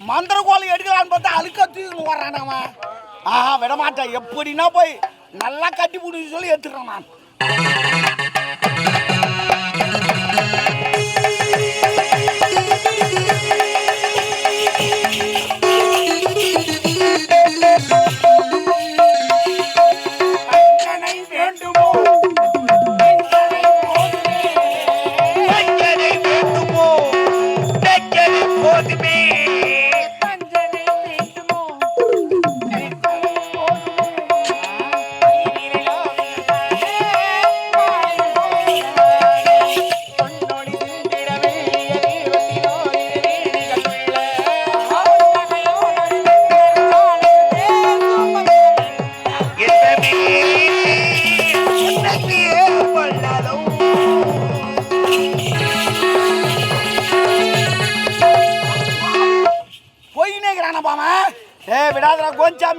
மந்திர கோலம் எடுக்கலான்னு பார்த்தா அழுக்க தூக்கி வர்றான் அவன் ஆஹா விடமாட்டேன். எப்படின்னா போய் நல்லா கட்டி பிடிச்சி சொல்லி எடுத்துக்கிறேன் நான்.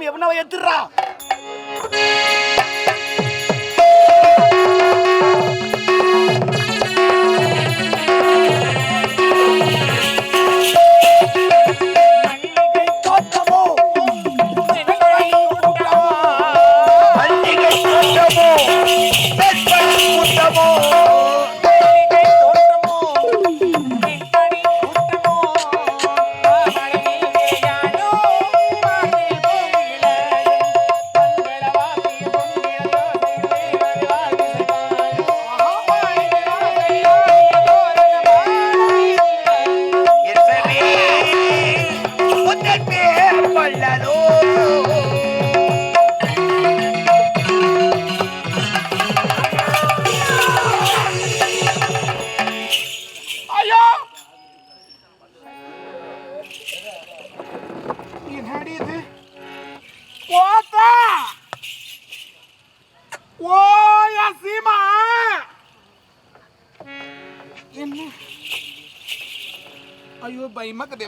எப்படின்னா எடுத்துடுறான்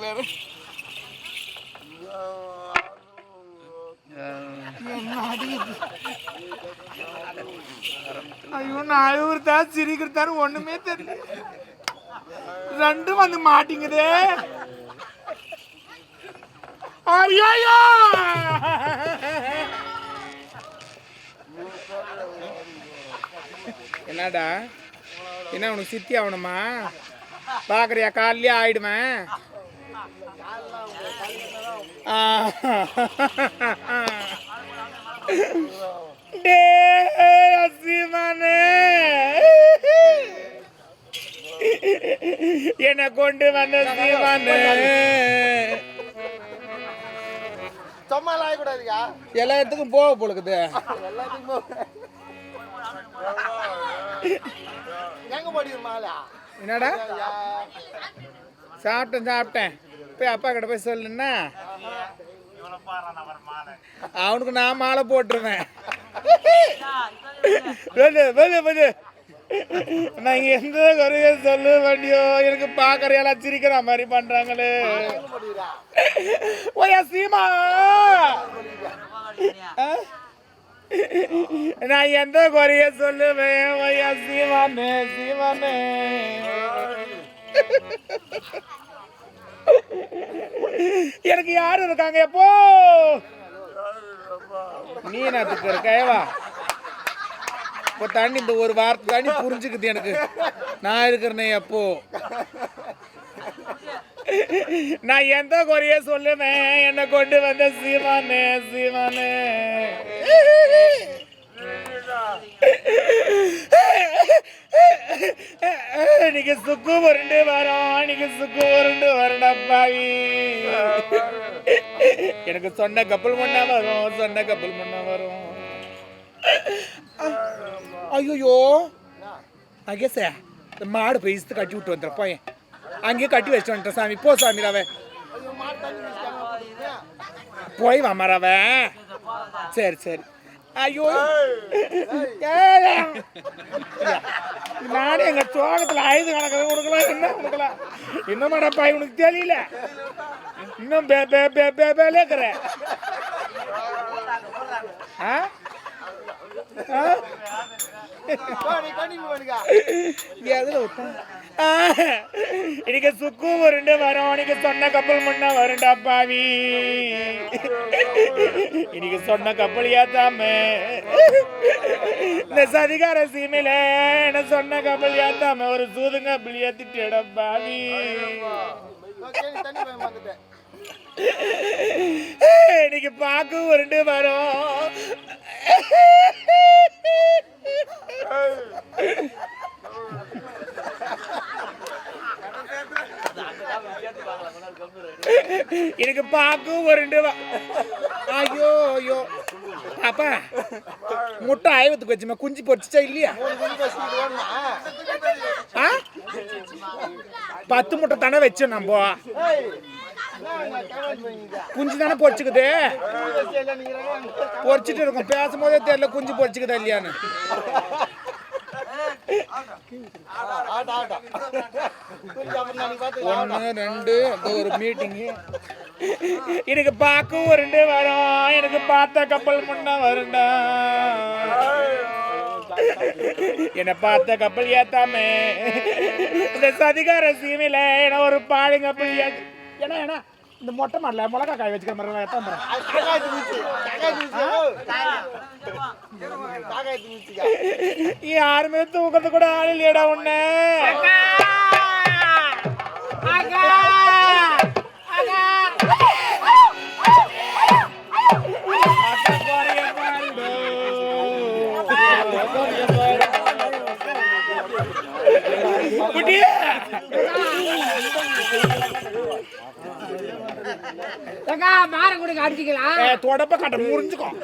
வேற என்னடி இது? ஐயோ நான் அழுவுறதா சிரிக்கிறதான்னு ஒண்ணுமே தெரியல ரெண்டும் வந்து மாட்டிங்குதே ஐயோ என்னடா என்ன உனக்கு சித்தி ஆகணுமா பார்க்குறியா காலையிலே ஆயிடுவேன் ஆ. டேய், அசீமானே. என்னை கொண்டு வந்த சீமானு சும்மா ஆகக்கூடாதுக்கா எல்லா இடத்துக்கும் போக. போலுக்குது எங்க போடுது மாலா என்னடா? சாப்பிட்டேன் சாப்பிட்டேன். போய் அப்பா கிட்ட போய் சொல்லுன்னா அவனுக்கு நான் மாலை போட்டுருவேன். நான் எந்த குறைய சொல்ல வேண்டியோ எனக்கு பாக்குறையெல்லாம் சிரிக்கிற மாதிரி பண்றாங்களே. ஓயா சீமா? நான் எந்த குறைய சொல்லுவேன்? ஐயா சீமானே சீமானே. எனக்கு யாரு இருக்காங்க? எப்போ? நீ என்னத்துக்கு இருக்கவா இப்போ தண்ணி இந்த ஒரு வாரத்தை தண்ணி புரிஞ்சுக்குது எனக்கு. நான் இருக்கிறனே எப்போ? நான் எந்த குறைய சொல்லுவேன்? என்னை கொண்டு வந்த சீமானே சீமானே. நீங்க சுக்கு உருண்டு வரோம் நீங்க சுக்கு உருண்டு வரடப்பாவி எனக்கு சொன்ன கப்பல் முன்னா வரும் சொன்ன கப்பல் முன்னா வரும். ஐயோ. நகேச மாடு போய் இஸ்து கட்டி விட்டு வந்துடுற பையன். அங்கேயே கட்டி வச்சுட்டு வந்துட்டேன் சாமி. போ சாமி ரவை. போய் வாமா ரவை. சரி சரி. ஐயோ. நானே எங்க தோட்டத்துல ஐந்து கணக்கு கொடுக்கலாம் என்ன கொடுக்கலாம்? இன்னும் மடப்பா உனக்கு தெரியல. இன்னும் பே பே பே பே பேலேக்கிற ஆ. எதுல விட்டேன்? இன்னைக்கு சுக்கு உருண்டு வரும் இன்னைக்கு சொன்ன கப்பல் முன்ன வருண்டா பாவி இன்னைக்கு சொன்ன கப்பல் தாமே இந்த சதிகார சீமையில என்ன சொன்ன கப்பல் ஏத்தாம ஒரு சூதுங்க கப்பல் ஏத்திட்டேடா பாவி இன்னைக்கு பாக்கு உருண்டு வரும் எனக்கு பாக்கு ஒரு ரெண்டு ஐயோ ஐயோ. பாப்பா முட்டை ஆய்வத்துக்கு வச்சுமா குஞ்சு பொறிச்சா இல்லையா? ஆ? பத்து முட்டை தானே வச்சோம் நம்ம. குஞ்சு தானே பொறிச்சுக்குது பொறிச்சிட்டு இருக்கும். பேசும்போதே தெரியல குஞ்சு பொரிச்சுக்குதா இல்லையான்னு ஆட்டா, ஆட்டா. குஞ்சு அப்புறம் நாளைக்கு பார்த்துக்கலாம். ஒன்று ரெண்டு ஒரு மீட்டிங்கு எனக்கு பார்க்க ரெண்டு வரும் எனக்கு பார்த்த கப்பல் முன்ன வருண்டா. என்னை பார்த்த கப்பல் ஏத்தாமே. இந்த சதிகார சீமையில என்ன ஒரு பாடு கப்பல் ஏன்னா ஏன்னா இந்த மொட்டை மாடல மிளகா காய் வச்சுக்கிற மாதிரி ஊத்துக்கா. யாருமே தூக்கத்து கூட ஆள் இல்லையடா உன்ன. ஏக்கா மாற கொடுக்க அடிச்சிக்கலாம் தொடப்ப கட்ட முறிஞ்சுக்கும்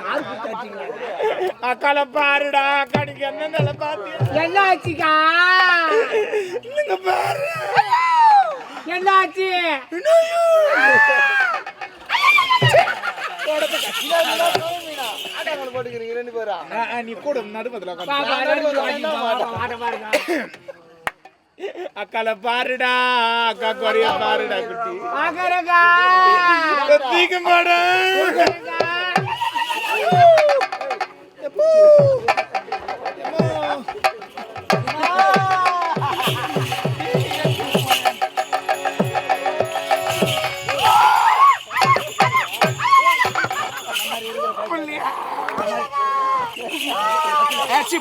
மாறு கொடுத்து அடிச்சிக்கலாம் அக்கால பாருடா அக்கா நீங்க என்ன என்ன ஆச்சுக்கா பாரு? என்ன ஆச்சு போட்டுக்கிறீங்க ரெண்டு நீ கூட நடுமதுல அக்கால பாருடா அக்கா குறைய பாருடா குட்டி. ஆகரக்கா தீக்க மாடா.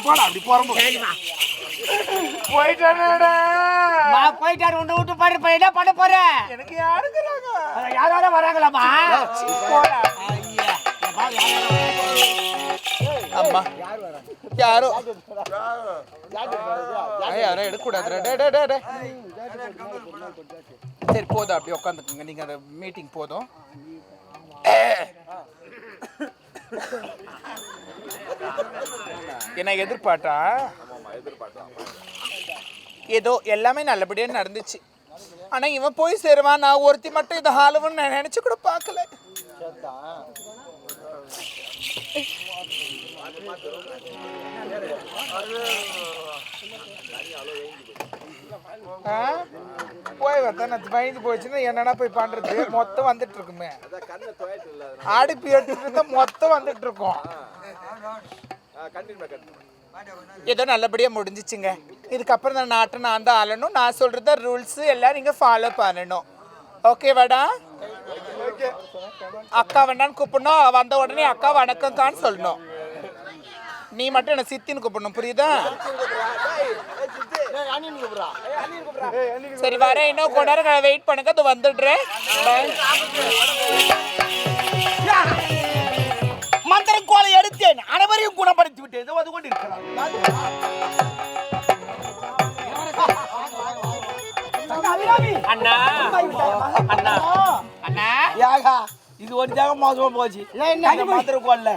போடா அப்படி போறோம் போயிட்டானடா. மா போயிட்டாரு. உன்னை விட்டு பாரு இப்ப என்ன பண்ண போற? எனக்கு யாருக்குறாங்க அத யாராவது வராங்களாமா போடா. அம்மா. யாரோ? யாரும் எடுக்கக்கூடாது டே டே டே டே. சரி போதும். அப்படியே உட்காந்துக்குங்க நீங்க அந்த மீட்டிங் போதும். என்ன எதிர்பார்த்தா? ஏதோ எல்லாமே நல்லபடியா நடந்துச்சு. ஆனா இவன் போய் சேருவான். நான் ஒருத்தி மட்டும் இதை ஹாலுவன்னு நான் நினைச்சு கூட பார்க்கல. போய் வந்தா பயந்து போச்சுன்னா என்னடா போய் பண்றது? மொத்தம் வந்துட்டு இருக்குமே. அடுப்பு எடுத்துட்டு மொத்தம் வந்துட்டு இருக்கோம். ஏதோ நல்லபடியாக முடிஞ்சிச்சுங்க. இதுக்கப்புறம் நான் நாட்டை நான் தான் ஆளணும். நான் சொல்கிறத ரூல்ஸ் எல்லாம் நீங்கள் ஃபாலோ பண்ணணும். ஓகேவாடா அக்கா வேண்டான்னு கூப்பிடணும். வந்த உடனே அக்கா வணக்கம்க்கான்னு சொல்லணும். நீ மட்டும் என்ன சித்தின்னு கூப்பிடணும். புரியுதா? சரி வரேன். இன்னும் கொஞ்ச நேரம் வெயிட் பண்ணுங்க. அது வந்துடுறேன். குணப்படுத்தேன் அனைவரையும் குணப்படுத்தி விட்டேன். இது வந்து கொண்டு அண்ணா அண்ணா. அண்ணா. யாகா இது ஒரு ஜாகம் மோசமா போச்சு. பாத்துருக்கோம்ல.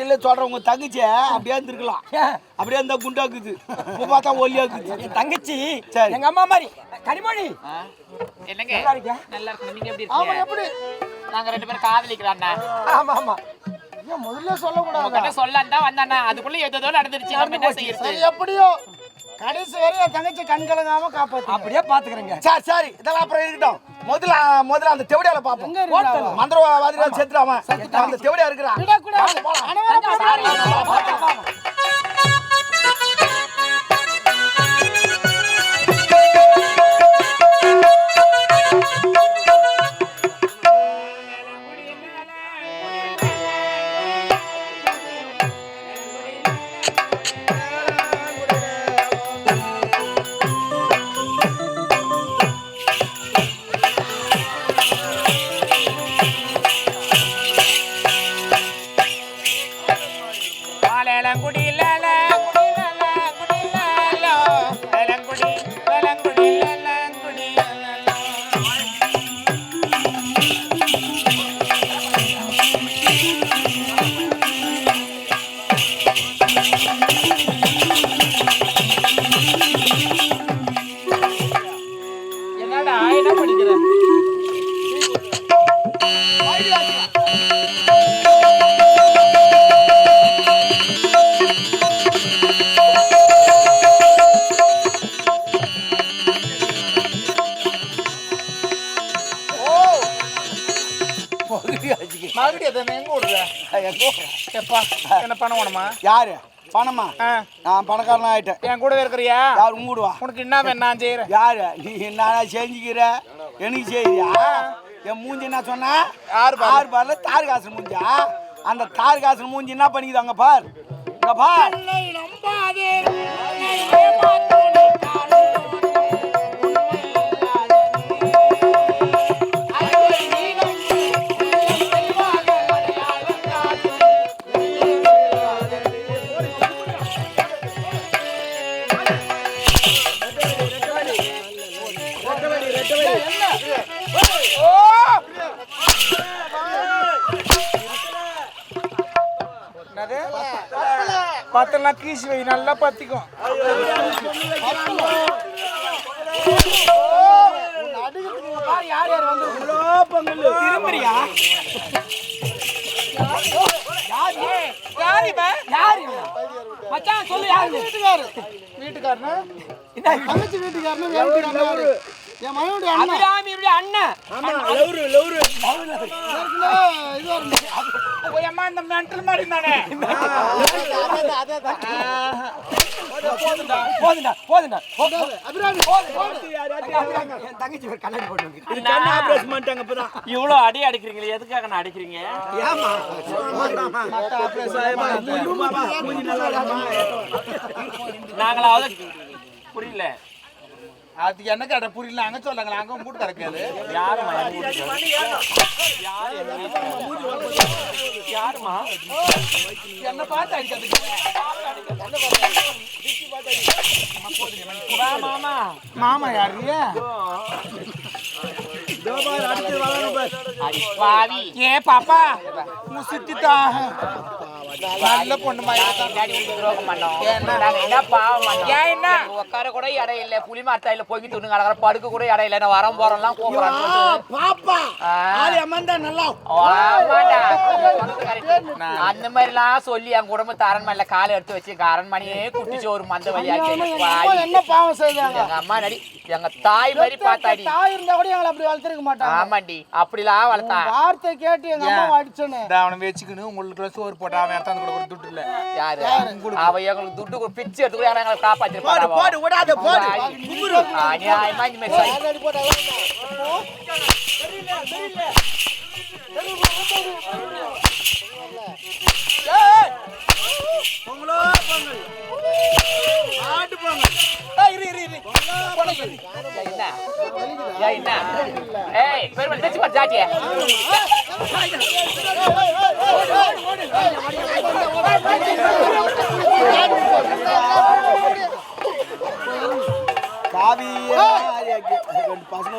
இல்ல சொல்றேன் உங்க தங்கச்சி அப்படியே இருந்திருக்கலாம். அப்படியே இருந்தா குண்டாக்குது. இப்ப பார்த்தா ஒல்லியாக்குது. தங்கச்சி சரி. எங்க அம்மா மாதிரி. கனிமொழி. என்னங்க நல்லா இருக்கு? நீங்க எப்படி நாங்க ரெண்டு பேரும் காதலிக்கிறோம் ஆமா ஆமா. முதல்ல சொல்லக்கூடாது? சொல்லலாம் தான் வந்தாண்ணா அதுக்குள்ள ஏதோ நடந்துருச்சு. நம்ம என்ன செய்யறது? சரி எப்படியோ கடைசி வரை என் தங்கச்சி கண் கலங்காம காப்பாத்து அப்படியே பாத்துக்கிறேங்க. சரி சரி இதெல்லாம் அப்புறம் இருக்கட்டும். முதல்ல முதல்ல அந்த தெவடியால பாப்போம்? மந்திரவாதிரா செத்துறாம அந்த தெவடியா இருக்கிறான். பண்ண வேணுமா யாரு? பணமா? நான் பணக்காரனா ஆயிட்டேன். என் கூடவே இருக்கிறியா? யார் உங்கூடுவா உனக்கு என்ன நான் செய்யறேன் யாரு? நீ என்ன செஞ்சுக்கிற? எனக்கு செய்யறியா என் மூஞ்சி என்ன சொன்னா? ஆறு. ஆறு பார்ல தார் காசு மூஞ்சா? அந்த தார் காசு மூஞ்சி என்ன பண்ணிக்குது அங்க பார். இங்க பார். பத்தெல்லாம் கீசி வை நல்லா பத்திக்கும் யார் யார் வந்து திரும்புறியா யாரு? யாரு? மச்சான் சொல்லு யாரு வீட்டுக்காரு வீட்டுக்காரனா என்ன? தங்கச்சி வீட்டுக்காரனு என் மனைவியுடைய அண்ணன். அபிராமியுடைய அண்ணன். ஏற்கனவே இதுவா இருந்துச்சு. போய் அம்மா இந்த மென்டல் மாதிரி தானே? போதுண்டா போதுண்டா போ- அபிராமி என் தங்கச்சி ஒரு கண்ணாடி போட்டு இது கண்ணு ஆபரேஷன் பண்ணிட்டாங்க இப்பதான். இவ்வளவு அடி அடிக்கிறீங்களே எதுக்காக நான் அடிக்கிறீங்க? ஏமா நாங்களாவது புரியல. அது என்ன கடை புரியல. அங்க சொல்லுங்க அங்க மூட்டு கிடக்காது யாருமா? யாருமா என்ன பார்த்து அடிக்கிறது வா மாமா. மாமா யாரு? ஏ பாப்பா. முசிட்டிதா நல்ல பொண்ணு மாதிரி உட்கார கூட இடம் இல்ல. புலி மரத்தாயில போய் துணு கிடக்குற படுக்க கூட இடம் இல்ல. நான் வரம் ஆமாடா. சொன்னது correct. அந்த மாதிரிலாம் சொல்லி என் குடும்பத்து அரண்மனையில காலை எடுத்து வச்சு எங்க அரண்மனையே குட்டிச்சு ஒரு மந்த வழியாக்கி. என்ன பாவம் செய்தாங்க? எங்க அம்மா நடி எங்க தாய் மாதிரி பார்த்தாடி. தாய் இருந்தா கூட எங்களை அப்படி வளர்த்திருக்க மாட்டாங்க. ஆமாண்டி அப்படிலாம் வளர்த்தா. வார்த்தை கேட்டு எங்க அம்மா அடிச்சோன்னு அவனை வச்சுக்கணும் உங்களுக்கு சோறு போட்டா அவன் எடுத்தாந்து கூட துட்டு இல்ல. யாரு? அவ எங்களுக்கு துட்டு பிச்சை எடுத்து கூட எங்களை போடு காப்பாத்திருப்பாரு போடு விடாத போடு. அநியாயமா இந்த மாதிரி சொல்லி- பொங்கலோ பொங்கல். ஆட்டு என்ன ஏய் பெருமாள் பாரு ஜாட்டிய ரெண்டு பசங்க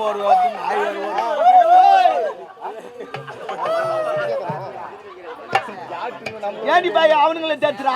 நாய் வருவோம் ஏடி பாய் அவனுங்களே தச்சுறா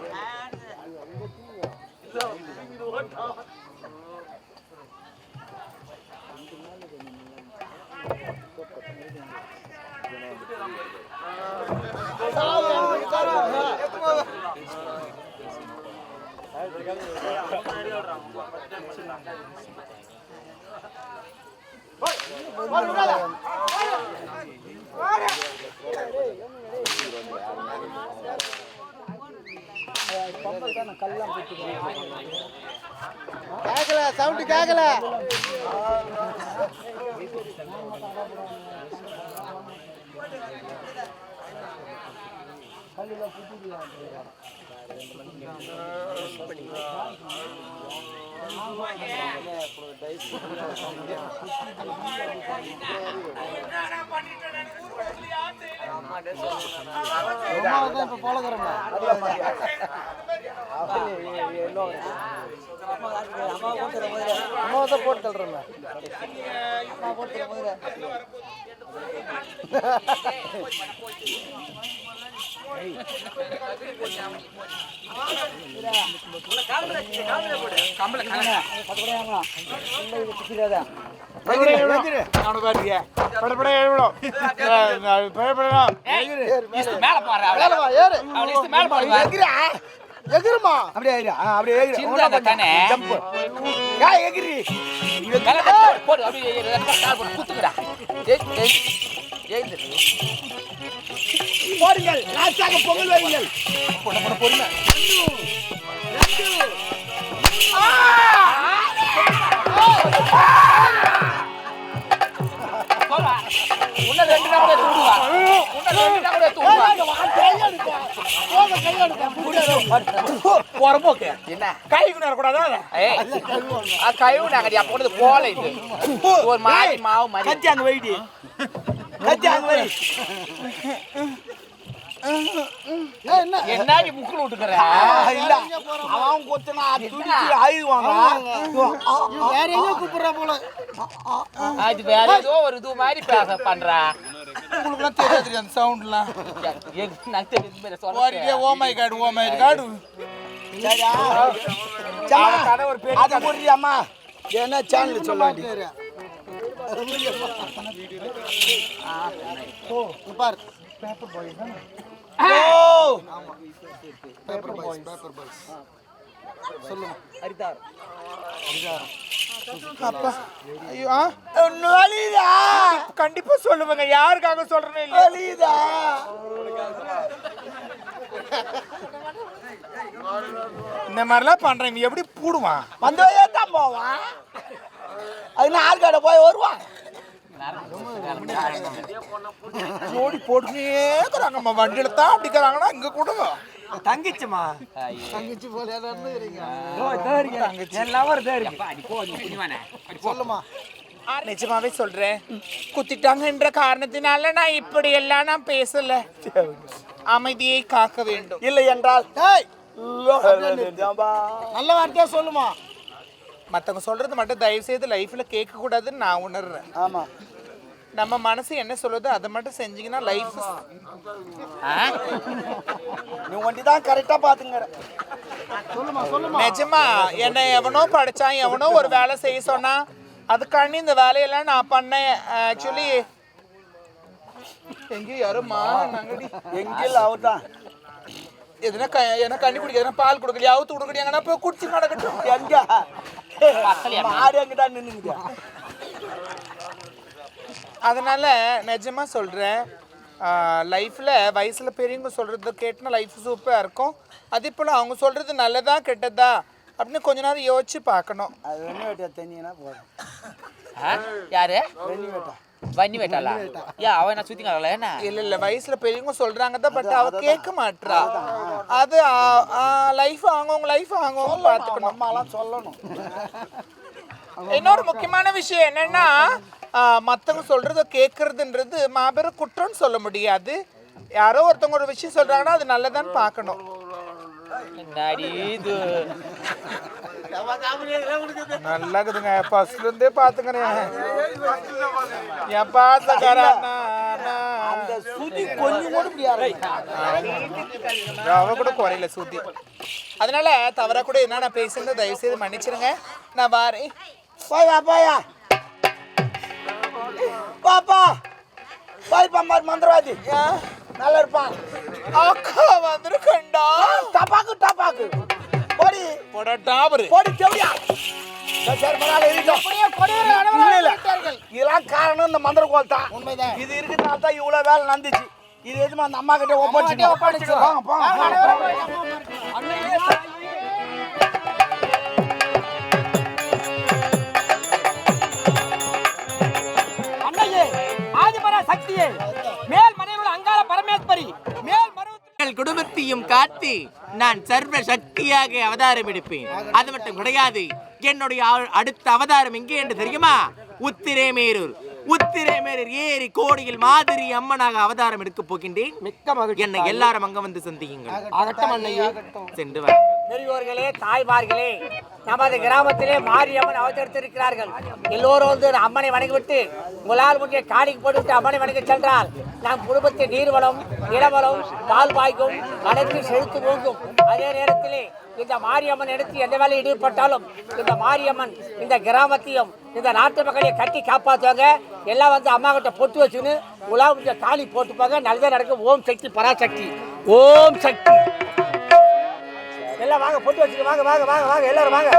கேக்கல சவுண்ட் கேக்கல Thank you. கேட்கல இப்ப அம்மாவை தான் போட்டு எகிருமா அப்படியே எகிரி அப்படியே எகிரி சின்னதா தானே. ஜம்ப் யா எகிரி மேல போடு, போடு அப்படியே ஏறு, ரெண்டு பக்கம் கால் போடு, குத்துங்கடா ஏய் ஏய் ஏய் போடுங்கள். லாஸ்டாக பொங்கல் வைங்கள் பொண்ணு பொண்ணு பொறுமை. உன்னை ரெண்டு நாள் கூட தூங்குவா உன்னை ரெண்டு நாள் கூட தூங்குவா போறப்போக்கு என்ன? கை கூடாதா ஏய் ஆ கழுவு நாங்கடி அப்போ கொண்டு போல இது. ஒரு மாதிரி மாவு மாதிரி. கத்தி அங்க வைடி. கத்தி அங்க வை. என்னடி முக்குல விட்டுக்கிற? இல்ல. அவன் கொத்துனா துடிச்சு ஆயுவாங்க வேற எங்க கூப்பிடுறா போல. அது வேற ஏதோ ஒரு இது மாதிரி பேச பண்றா. உங்களுக்குலாம் தெரியாது அந்த சவுண்ட்லாம் எது நான் தெரிஞ்சு மேல ஓடிட்டே சொல்றேன். Oh my god oh my god. சரியா? கதை ஒரு பெரிய அது முடியாமா என்ன சேனல் சொல்ல வேண்டிய பார். Oh paper boys paper boys ஐயோ ஆ? வலிதா கண்டிப்பா சொல்லுவேங்க. யாருக்காக சொல்றேன்னு இல்ல. வலிதா இந்த மாதிரிலாம் பண்றேன். எப்படி பூடுவான்? வந்து தான் போவான். அது நாலு கடை போய் வருவான். ஜோடி போட்டுனே இருக்கிறாங்க. நம்ம வண்டியில தான் அப்படிக்கிறாங்கன்னா இங்க கூட தங்கிச்சுமா? தங்கச்சி போல சொல்லுமா. நிஜமாவே சொல்றேன். குத்திட்டாங்கன்ற காரணத்தினால நான் இப்படி எல்லாம் நான் பேசல. அமைதியை காக்க வேண்டும். இல்லை என்றால். நல்ல வார்த்தையா சொல்லுமா? மத்தவங்க சொல்றது மட்டும் தயவு செய்து லைஃப்ல கேட்க கூடாதுன்னு நான் உணர்றேன். ஆமா. நம்ம மனசு என்ன சொல்லுதோ அதை மட்டும் செஞ்சீங்கன்னா லைஃப் நீ ஒண்டி தான் கரெக்டா சொல்லுமா நிஜமா என்ன எவனோ படிச்சான் எவனோ ஒரு வேலை செய்ய சொன்னா அதுக்காண்டி இந்த வேலையெல்லாம் நான் பண்ணேன். ஆக்சுவலி எங்கேயும் யாருமா நாங்கடி. எங்கில் அவர் தான் எதுனா க எதனா கண்ணி குடிக்க எதனா பால் கொடுக்கலையா அவுத்து போய் குடிச்சு நடக்கட்டும். எங்க? மாடு எங்கிட்ட நின்னுங்க அதனால நிஜமா சொல்றேன் லைஃப்ல வயசுல பெரியவங்க சொல்றது கேட்டுனா லைஃப் சூப்பரா இருக்கும். அதே போல அவங்க சொல்றது நல்லதா கெட்டதா அப்படின்னு கொஞ்ச நேரம் யோசிச்சு பார்க்கணும். அது வெண்ணி வெட்டியா தண்ணினா போதும். யாரு? வெண்ணி வெட்டா. வன்னி வேட்டாளா? யா அவன் என்ன சுத்தி காரல என்ன? இல்ல இல்ல வயசுல பெரியவங்க சொல்றாங்க தான் பட் அவ கேட்க மாட்றா. அது லைஃப் அவங்கவுங்க லைஃப் அவங்கவுங்க பார்த்துக்கணும். அம்மாலாம் சொல்லணும். இன்னொரு முக்கியமான விஷயம் என்னன்னா ஆஹ், மத்தவங்க சொல்றத கேட்கறதுன்றது மாபெரும் குற்றம்னு சொல்ல முடியாது. யாரோ ஒருத்தவங்க ஒரு விஷயம் சொல்றாங்கன்னா அது நல்லதான்னு பார்க்கணும். நல்லா இருக்குதுங்க ஃபர்ஸ்ட்ல இருந்தே பாத்துக்கிறேன் எப்பா சக்கரானா அந்த சுதி கொஞ்சம் கூட முடியாது. அவ கூட குறையில சுத்தி அதனால தவறா கூட என்ன நான் பேசுறது தயவு செய்து மன்னிச்சிருங்க. நான் வாரேன். போயா போயா. பாப்பா போய் பம்பார் மந்திரவாதி நல்லா இருப்பான் அக்கா வந்திருக்கண்டா டபாக்கு டபாக்கு போடி போடா டாபரு போடி செவியா. இதெல்லாம் காரணம் இந்த மந்திரகோல் தான் உண்மைதான். இது இருக்கிறதுனால தான் இவ்வளவு வேலை நடந்துச்சு இது எதுமா அந்த அம்மா கிட்ட ஒப்படைச்சு போங்க சக்தியே மேல் உள்ள அங்காள பரமேஸ்வரி மேல் குடும்பத்தையும் காத்து நான் சர்வ சக்தியாக அவதாரம் எடுப்பேன். அது மட்டும் கிடையாது என்னுடைய அடுத்த அவதாரம் எங்கே என்று தெரியுமா? உத்திரேமேரூர் உத்திரேமேரூர் ஏரி கோடியில் மாதிரி அம்மனாக அவதாரம் எடுக்கப் போகின்றேன். மிக்க மகிழ்ச்சி. என்னை எல்லாரும் அங்க வந்து சந்தியுங்கள். சென்று வாருங்கள் பெரியோர்களே தாய்மார்களே நமது கிராமத்திலே மாரியம்மன் அவதரித்திருக்கிறார்கள். எல்லோரும் வந்து அம்மனை வணங்கிவிட்டு முலால் முக்கிய காணிக்கு போட்டுவிட்டு அம்மனை வணங்கி சென்றால் நம் குடும்பத்தின் நீர்வளம் நிலவளம் பால் பாய்க்கும் அனைத்து செலுத்து போகும் அதே நேரத்திலே இந்த மாரியம்மன் எடுத்து எந்த வேலையில் ஈடுபட்டாலும் இந்த மாரியம்மன் இந்த கிராமத்தையும் இந்த நாட்டு மக்களையும் கட்டி காப்பாற்றுவாங்க எல்லாம் வந்து அம்மா கிட்ட பொட்டு வச்சுன்னு உலா முடிஞ்ச போட்டுப்பாங்க. நல்லதே நடக்கும். ஓம் சக்தி பராசக்தி ஓம் சக்தி. எல்லாம் வாங்க பொட்டு வச்சுக்க வாங்க வாங்க வாங்க வாங்க எல்லாரும் வாங்க.